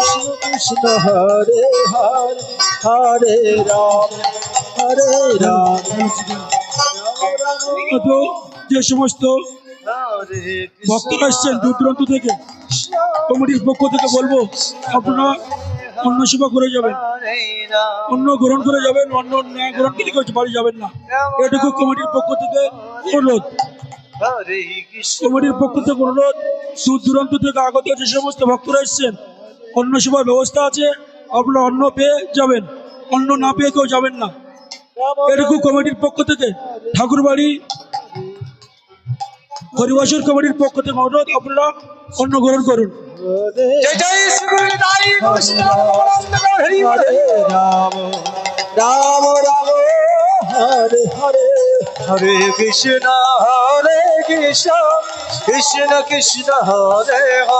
কৃষ্ণ কৃষ্ণ হরে হরে হরে রাম হরে রাম। তো যে সমস্ত ভক্তরা এসছেন দূর দূরান্ত থেকে কমিটির পক্ষ থেকে বলব আপনারা অন্য সেবা করে যাবেন। অন্য গ্রহণ করে যাবেন অন্য না গ্রহণ করে কেউ বাড়ি যাবেন না। এটুকু কমিটির পক্ষ থেকে অনুরোধ। কমিটির পক্ষ থেকে অনুরোধ। দূর দূরান্ত থেকে আগত যে সমস্ত ভক্তরা এসছেন অন্য সেবার ব্যবস্থা আছে, আপনারা অন্য পেয়ে যাবেন। অন্য না পেয়ে কেউ যাবেন না। এটুকু কমিটির পক্ষ থেকে ঠাকুরবাড়ি হরিবাসর কমিটির পক্ষ থেকে অনুরোধ, আপনারা অন্ন গ্রহণ করুন। রাম রাম, হরে হরে হরে কৃষ্ণ হরে কৃষ্ণ কৃষ্ণ কৃষ্ণ, হরে হরে।